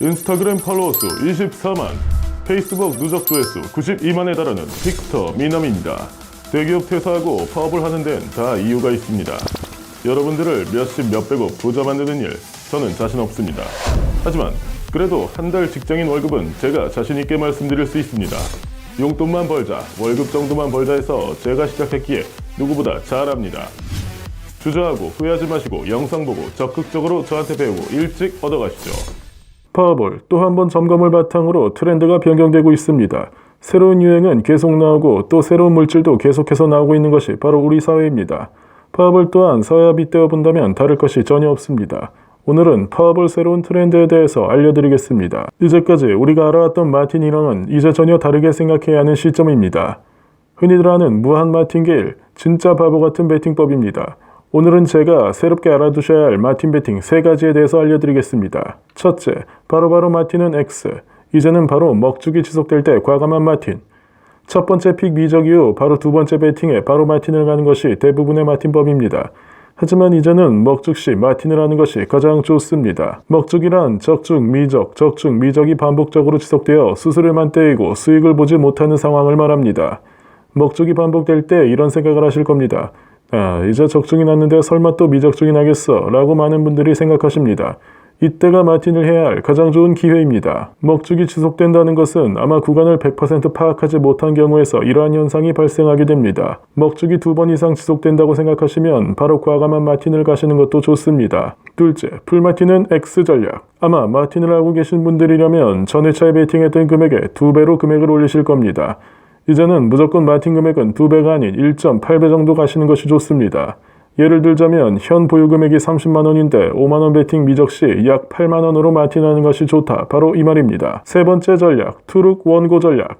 인스타그램 팔로워 수 24만, 페이스북 누적 조회수 92만에 달하는 빅터 미남입니다. 대기업 퇴사하고 파업을 하는 데는 다 이유가 있습니다. 여러분들을 몇십 몇백억 부자 만드는 일, 저는 자신 없습니다. 하지만 그래도 한 달 직장인 월급은 제가 자신 있게 말씀드릴 수 있습니다. 용돈만 벌자, 월급 정도만 벌자 해서 제가 시작했기에 누구보다 잘합니다. 주저하고 후회하지 마시고 영상 보고 적극적으로 저한테 배우고 일찍 얻어가시죠. 파워볼 또 한 번 점검을 바탕으로 트렌드가 변경되고 있습니다. 새로운 유행은 계속 나오고 또 새로운 물질도 계속해서 나오고 있는 것이 바로 우리 사회입니다. 파워볼 또한 사회와 빗대어 본다면 다를 것이 전혀 없습니다. 오늘은 파워볼 새로운 트렌드에 대해서 알려드리겠습니다. 이제까지 우리가 알아왔던 마틴이랑은 이제 전혀 다르게 생각해야 하는 시점입니다. 흔히들 하는 무한 마틴게일, 진짜 바보 같은 베팅법입니다. 오늘은 제가 새롭게 알아두셔야 할 마틴 베팅 세 가지에 대해서 알려드리겠습니다. 첫째, 바로바로 마틴은 X. 이제는 바로 먹죽이 지속될 때 과감한 마틴. 첫 번째 픽 미적 이후 바로 두 번째 베팅에 바로 마틴을 가는 것이 대부분의 마틴법입니다. 하지만 이제는 먹죽 시 마틴을 하는 것이 가장 좋습니다. 먹죽이란 적중, 미적, 적중, 미적이 반복적으로 지속되어 수수료만 떼이고 수익을 보지 못하는 상황을 말합니다. 먹죽이 반복될 때 이런 생각을 하실 겁니다. 아, 이제 적중이 났는데 설마 또 미적중이 나겠어? 라고 많은 분들이 생각하십니다. 이때가 마틴을 해야 할 가장 좋은 기회입니다. 먹죽이 지속된다는 것은 아마 구간을 100% 파악하지 못한 경우에서 이러한 현상이 발생하게 됩니다. 먹죽이 두 번 이상 지속된다고 생각하시면 바로 과감한 마틴을 가시는 것도 좋습니다. 둘째, 풀마틴은 X 전략. 아마 마틴을 알고 계신 분들이라면 전회차에 베팅했던 금액의 두 배로 금액을 올리실 겁니다. 이제는 무조건 마틴 금액은 두 배가 아닌 1.8배 정도 가시는 것이 좋습니다. 예를 들자면 현 보유 금액이 30만 원인데 5만 원 베팅 미적 시 약 8만 원으로 마틴하는 것이 좋다. 바로 이 말입니다. 세 번째 전략, 투룩 원고 전략.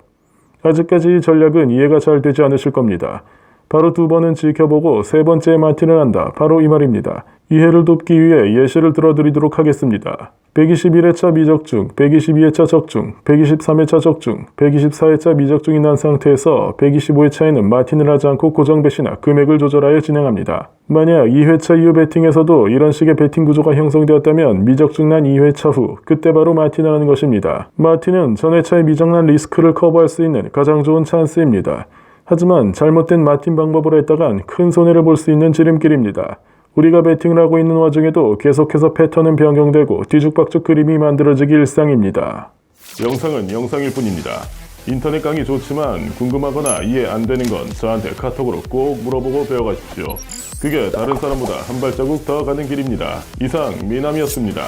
아직까지 이 전략은 이해가 잘 되지 않으실 겁니다. 바로 두 번은 지켜보고 세 번째 마틴을 한다. 바로 이 말입니다. 이해를 돕기 위해 예시를 들어드리도록 하겠습니다. 121회차 미적중, 122회차 적중, 123회차 적중, 124회차 미적중이 난 상태에서 125회차에는 마틴을 하지 않고 고정 배시나 금액을 조절하여 진행합니다. 만약 2회차 이후 베팅에서도 이런 식의 베팅 구조가 형성되었다면 미적중 난 2회차 후 그때 바로 마틴을 하는 것입니다. 마틴은 전 회차의 미적난 리스크를 커버할 수 있는 가장 좋은 찬스입니다. 하지만 잘못된 마틴 방법으로 했다간 큰 손해를 볼 수 있는 지름길입니다. 우리가 베팅을 하고 있는 와중에도 계속해서 패턴은 변경되고 뒤죽박죽 그림이 만들어지기 일상입니다. 영상은 영상일 뿐입니다. 인터넷 강의 좋지만 궁금하거나 이해 안 되는 건 저한테 카톡으로 꼭 물어보고 배워가십시오. 그게 다른 사람보다 한 발자국 더 가는 길입니다. 이상 미남이었습니다.